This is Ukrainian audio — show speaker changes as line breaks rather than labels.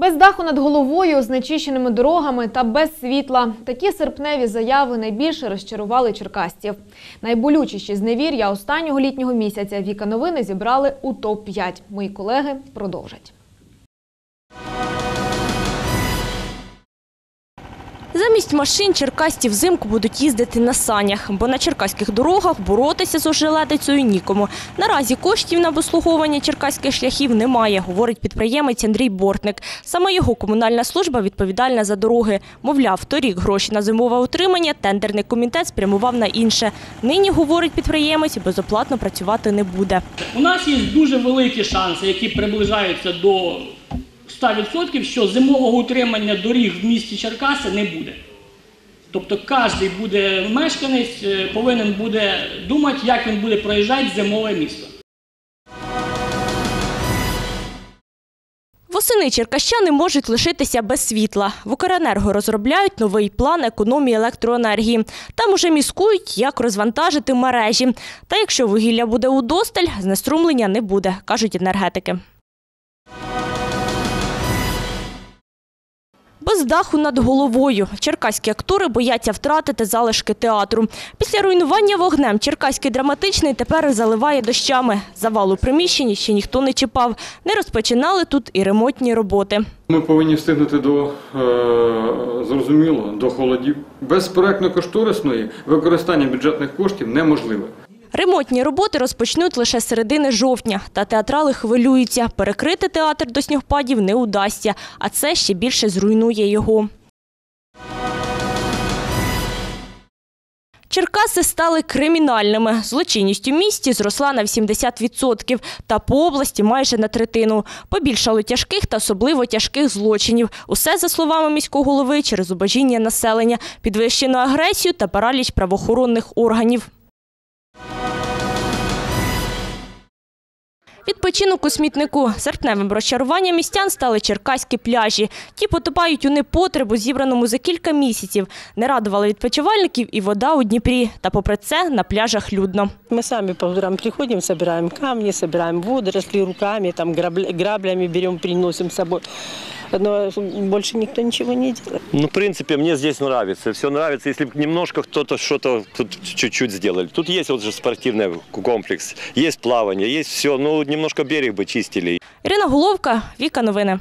Без даху над головою, з нечищеними дорогами та без світла. Такі серпневі заяви найбільше розчарували черкастів. Найболючіші зневір'я останнього літнього місяця Віка новини зібрали у топ-5. Мої колеги продовжать.
Замість машин черкасті взимку будуть їздити на санях, бо на черкаських дорогах боротися з ожеледицею нікому. Наразі коштів на обслуговування черкаських шляхів немає, говорить підприємець Андрій Бортник. Саме його комунальна служба відповідальна за дороги. Мовляв, торік гроші на зимове утримання тендерний комітет спрямував на інше. Нині, говорить підприємець, безоплатно працювати не буде.
У нас є дуже великі шанси, які приближаються до 100%, що зимового утримання доріг в місті Черкаси не буде. Тобто кожен буде мешканець е, повинен буде думати, як він буде проїжджати зимове місто.
Восени черкащани можуть лишитися без світла. В Укренерго розробляють новий план економії електроенергії. Там уже міскують, як розвантажити мережі. Та якщо вугілля буде удосталь, знеструмлення не буде, кажуть енергетики. Без даху над головою. Черкаські актори бояться втратити залишки театру. Після руйнування вогнем Черкаський драматичний тепер заливає дощами. Завалу приміщень ще ніхто не чіпав. Не розпочинали тут і ремонтні роботи.
Ми повинні встигнути до е, зрозуміло до холодів. Без проектно-кошторисної використання бюджетних коштів неможливе.
Ремонтні роботи розпочнуть лише середини жовтня. Та театрали хвилюються. Перекрити театр до снігпадів не удасться, а це ще більше зруйнує його. Черкаси стали кримінальними. Злочинність у місті зросла на 80%, та по області майже на третину. Побільшало тяжких та особливо тяжких злочинів. Усе, за словами міського голови, через зубожіння населення, підвищену агресію та параліч правоохоронних органів. Відпочинок у смітнику. Серпневим розчаруванням містян стали черкаські пляжі. Ті потопають у непотребу, зібраному за кілька місяців. Не радували відпочивальників і вода у Дніпрі. Та попри це на пляжах людно.
Ми самі по утрам приходимо, збираємо камні, збираємо водорослі руками, там грабля- граблями беремо, приносимо з собой Но больше никто ничего не делает.
Ну, в принципе, мне здесь нравится. Все нравится, если бы немножко кто-то что-то тут чуть-чуть сделали. Тут есть вот же спортивный комплекс, есть плавание, есть все. Ну, немножко берег бы чистили.
Ірина Головка, Віка Новини.